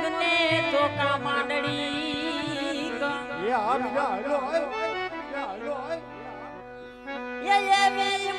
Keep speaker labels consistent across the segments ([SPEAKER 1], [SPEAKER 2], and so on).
[SPEAKER 1] પગને ધોકા માંડડી
[SPEAKER 2] એ આ બીજા હલો આયો
[SPEAKER 1] એ એ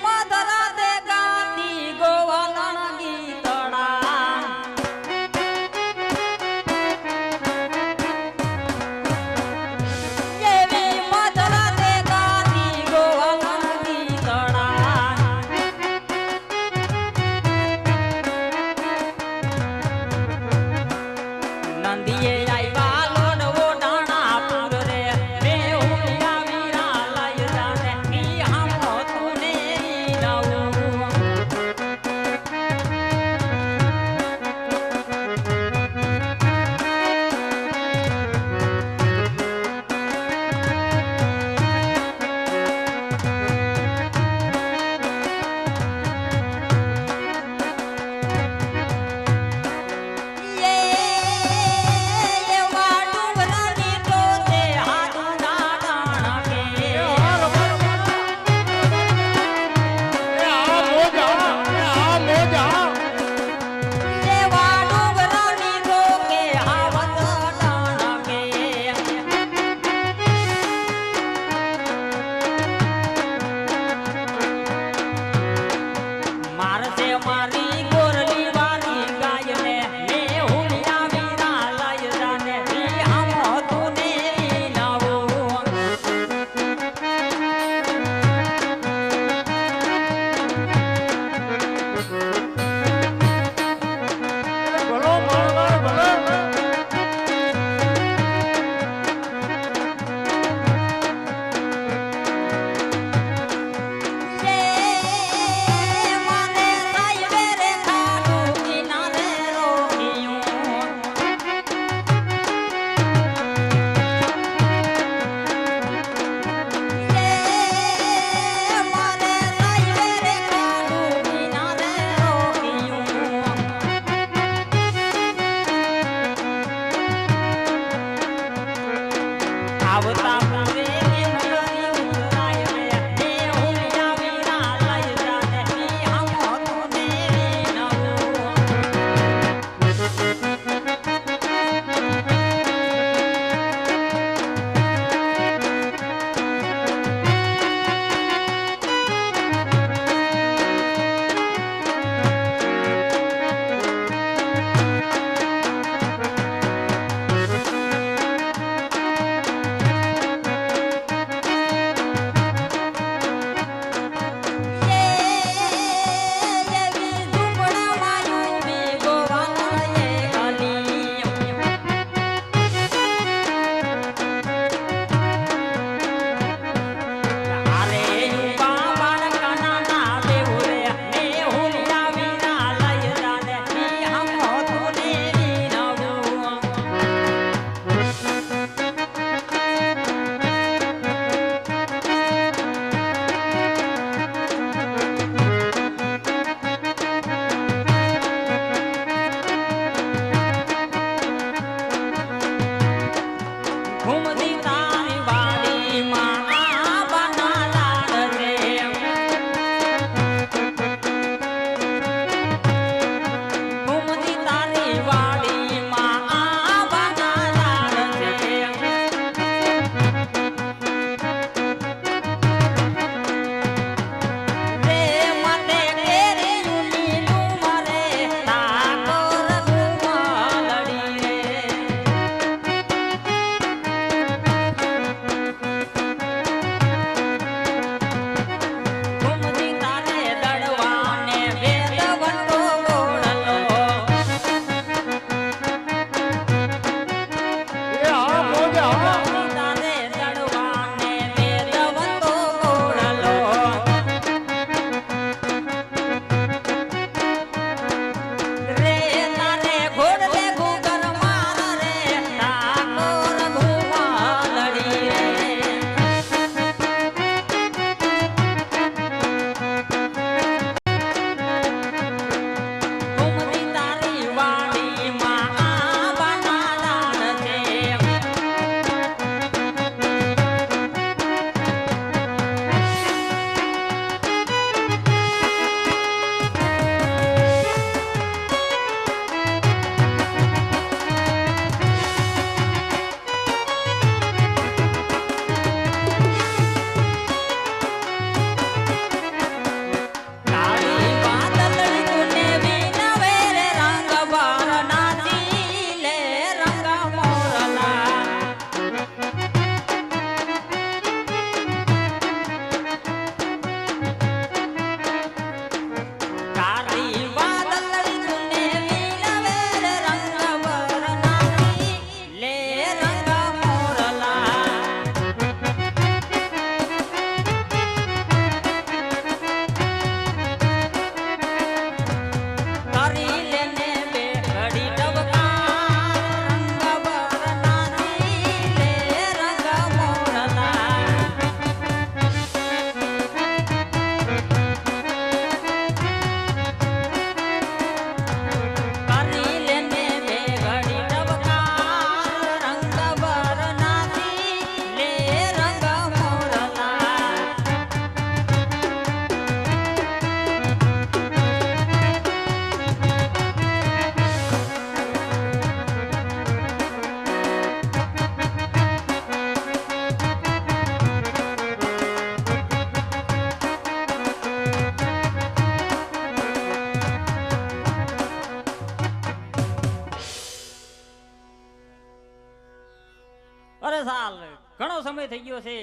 [SPEAKER 1] સમય થઈ ગયો છે.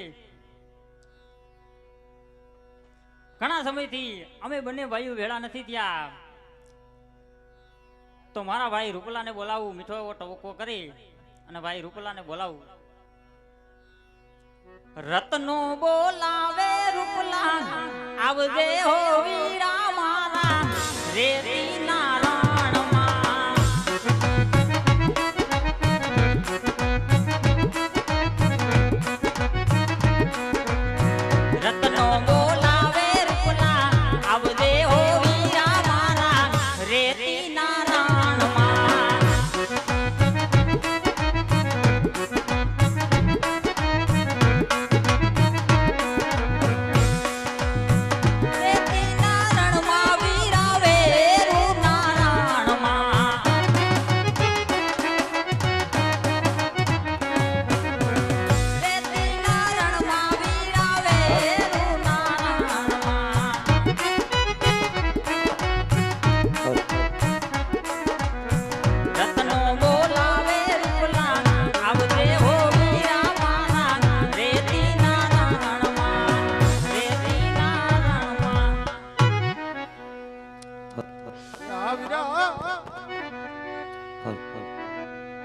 [SPEAKER 1] ઘણા સમયથી અમે બંને ભાઈઓ ભેળા નથી ત્યાં તો મારા ભાઈ રૂપલાને બોલાવું, મીઠો એવો ટવકો કરી અને ભાઈ રૂપલાને બોલાવું. રતનો બોલાવે રૂપલા, આવજે હો વીર.